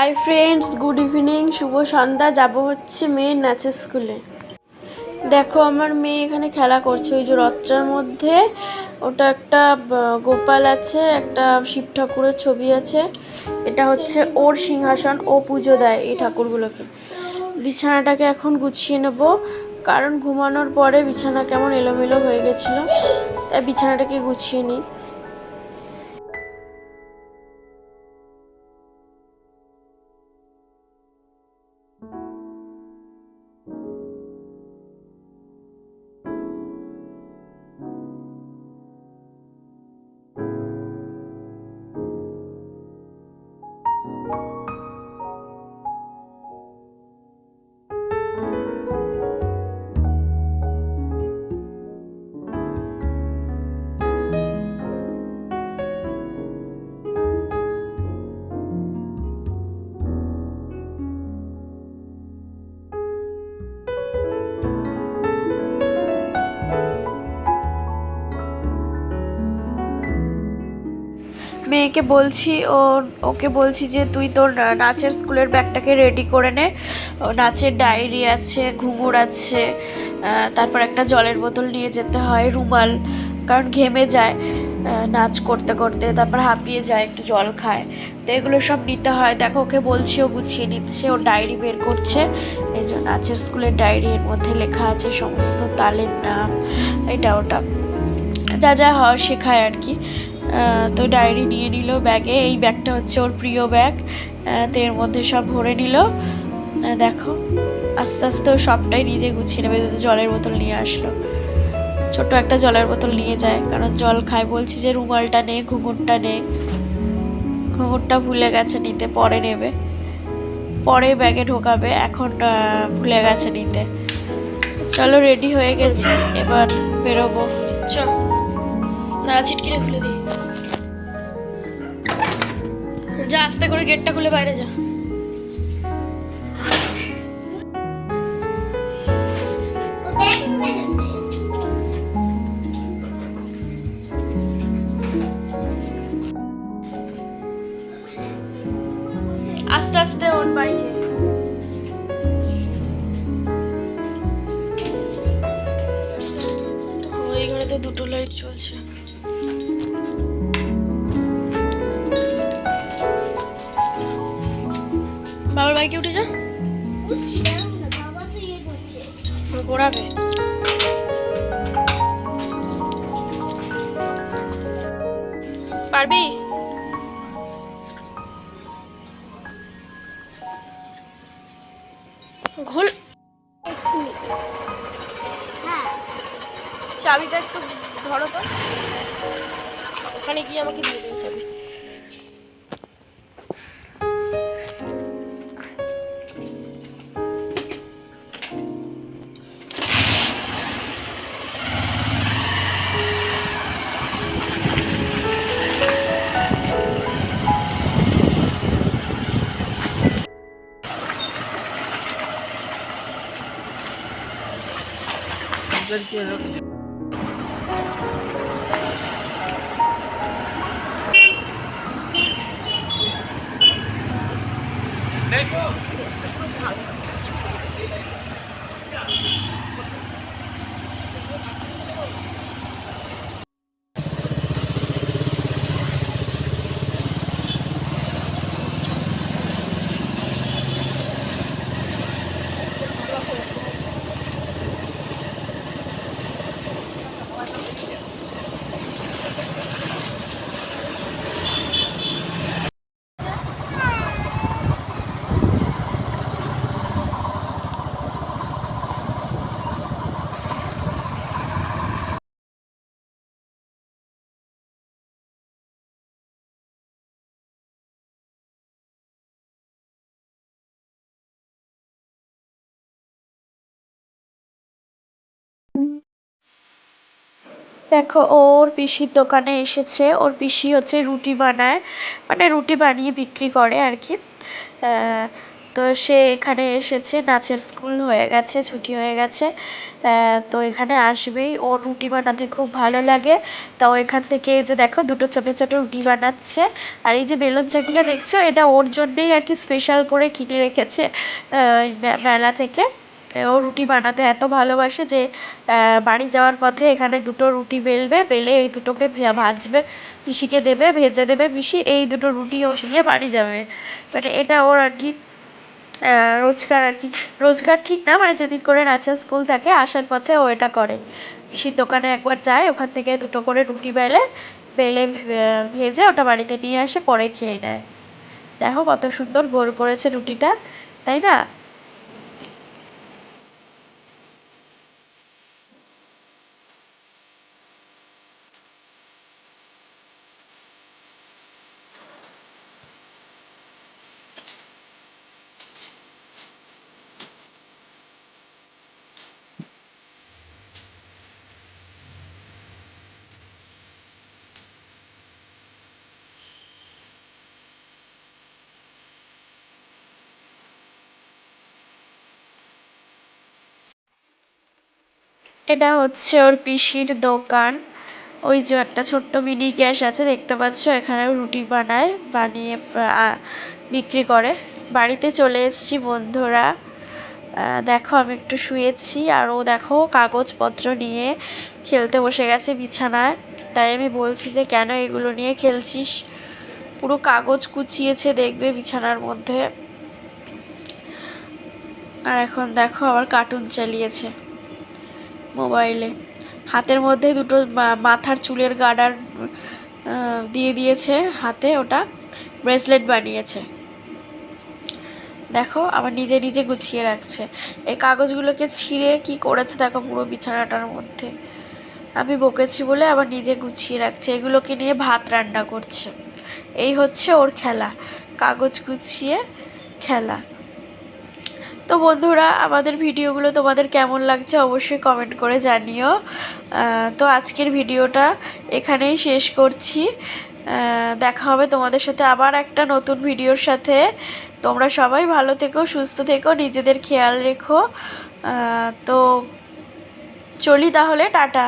High friends good evening শুভ সন্ধ্যা, যাব হচ্ছে মেয়ের নাচের স্কুলে দেখো আমার মেয়ে এখানে খেলা করছে, ওই যে রথটার মধ্যে। ওটা একটা গোপাল আছে, একটা শিব ঠাকুরের ছবি আছে। এটা হচ্ছে ওর সিংহাসন, ও পুজো দেয় এই ঠাকুরগুলোকে। বিছানাটাকে এখন গুছিয়ে নেব, কারণ ঘুমানোর পরে বিছানা কেমন এলোমেলো হয়ে গেছিল, তাই বিছানাটাকে গুছিয়ে নিই। মেয়েকে বলছি, ও, ওকে বলছি যে তুই তোর নাচের স্কুলের ব্যাগটাকে রেডি করে নে। নাচের ডায়েরি আছে, ঘুঙুর আছে তারপর একটা জলের বোতল নিয়ে যেতে হয়, রুমাল, কারণ ঘেমে যায় নাচ করতে করতে, তারপর হাঁপিয়ে যায়, একটু জল খায়। তো এগুলো সব নিতে হয়। দেখো, ওকে বলছি, ও গুছিয়ে নিচ্ছে ও ডায়েরি বের করছে। এই যে নাচের স্কুলের ডায়েরি, এর মধ্যে লেখা আছে সমস্ত তালের নাম, এটা ওটা। যা যা হয় শেখায় আর কি। তো ডায়েরি নিয়ে নিল ব্যাগে। এই ব্যাগটা হচ্ছে ওর প্রিয় ব্যাগ। তো এর মধ্যে সব ভরে নিল। দেখো, আস্তে আস্তে ও সবটাই নিজে গুছিয়ে নেবে জলের বোতল নিয়ে আসলো। ছোট একটা জলের বোতল নিয়ে যায়, কারণ জল খায়। বলছি যে রুমালটা নে, ঘুঙুরটা নে। ঘুঙুরটা ভুলে গেছে নিতে, পরে নেবে। পরে ব্যাগে ঢোকাবে, এখন ভুলে গেছে নিতে। চলো, রেডি হয়ে গেছি। এবার বেরোবো। চ দাঁড়া ছিটকিনে খুলে দিই। যা, আস্তে করে গেটটা খুলে বাইরে যা। আস্তে আস্তে ওর বাইকে। বাইকে উঠে যা। ঘোরাবে পারবি? ঘোল। চাবিটা একটু ধরো তো। ওখানে গিয়ে আমাকে দিয়ে দেবে 来。দেখো, ওর পিসির দোকানে এসেছে। ওর পিসি হচ্ছে রুটি বানায়। মানে রুটি বানিয়ে বিক্রি করে আর কি। তো সে এখানে এসেছে। নাচের স্কুল হয়ে গেছে, ছুটি হয়ে গেছে। তো এখানে আসবেই। ওর রুটি বানাতে খুব ভালো লাগে। তো এখান থেকে এই যে দেখো, দুটো ছোট ছোট রুটি বানাচ্ছে। আর এই যে বেলুন চাকিটা দেখছ, এটা ওর জন্যেই আর কি স্পেশাল করে কিনে রেখেছে মেলা থেকে। ও রুটি বানাতে এত ভালোবাসে যে বাড়ি যাওয়ার পথে এখানে দুটো রুটি বেলবে, বেলে এই দুটোকে ভাজবে, পিসিকে দেবে, ভেজে দেবে, পিসি এই দুটো রুটি ও নিয়ে বাড়ি যাবে। মানে এটা ওর আর কি রোজগার আর কি। রোজগার ঠিক না মানে যেদিন করে নাচের স্কুল থাকে, আসার পথে ও এটা করে। পিসির দোকানে একবার যায়, ওখান থেকে দুটো করে রুটি বেলে বেলে ভেজে ওটা বাড়িতে নিয়ে আসে, পরে খেয়ে নেয়। দেখো কত সুন্দর গোল করেছে রুটিটা, তাই না? এটা হচ্ছে ওর পিসির দোকান। ওই যে একটা ছোট্ট মিনি গ্যাস আছে, দেখতে পাচ্ছ? এখানে রুটি বানায়, বানিয়ে বিক্রি করে। বাড়িতে চলে এসেছি বন্ধুরা। দেখো, আমি একটু শুয়েছি, আর ও দেখো, কাগজপত্র নিয়ে খেলতে বসে গেছে বিছানায়। তাই আমি বলছি যে, কেন এগুলো নিয়ে খেলছিস? পুরো কাগজ কুচিয়েছে দেখবে বিছানার মধ্যে। আর এখন দেখো, আবার কার্টুন চালিয়েছে। মোবাইলে। হাতের মধ্যে দুটো মাথার চুলের গার্ডার দিয়ে দিয়েছে হাতে, ওটা ব্রেসলেট বানিয়েছে। দেখো, আবার নিজে নিজে গুছিয়ে রাখছে। এই কাগজগুলোকে ছিঁড়ে কি করেছে দেখো পুরো বিছানাটার মধ্যে। আমি বকেছি বলে আবার নিজে গুছিয়ে রাখছে। এগুলোকে নিয়ে ভাত রান্না করছে। এই হচ্ছে ওর খেলা। কাগজ গুছিয়ে খেলা। তো বন্ধুরা, আমাদের ভিডিওগুলো তোমাদের কেমন লাগছে অবশ্যই কমেন্ট করে জানিও। তো আজকের ভিডিওটা এখানেই শেষ করছি। দেখা হবে তোমাদের সাথে আবার একটা নতুন ভিডিওর সাথে। তোমরা সবাই ভালো থেকো, সুস্থ থেকো, নিজেদের খেয়াল রেখো। তো চলি তাহলে, টাটা।